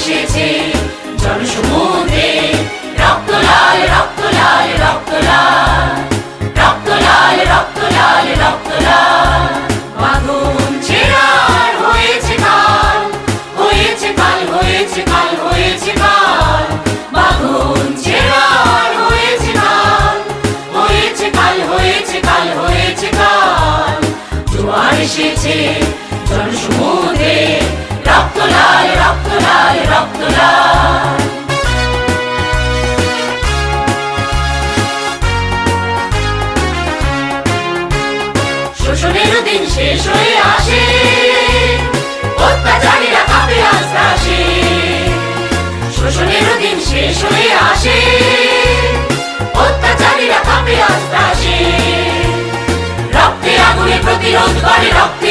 এসেছে। জনসমুদ্রে রক্ত লাল রক্ত লাল রক্ত লাল রক্ত লাল রক্ত লাল রক্ত লাল বাঁধন ছেড়ার হয়েছে কাল হয়েছে কাল হয়েছে কাল হয়েছে কাল। বাঁধন ছেড়ার হয়েছে কাল হয়েছে কাল হয়েছে কাল হয়েছে কাল। জোয়ার এসেছে, জনসমুদ্রে রক্ত লাল লাল রক্ত লাল শোষণের দিন শেষ হয়ে আসে। অত্যাচারীরা কাপে আস্তে আসে শোষণের দিন শেষ হয়ে আসে। অত্যাচারীরা কাপে আস্তে আসে রক্তে আগুনে প্রতিরোধ করে, রক্তে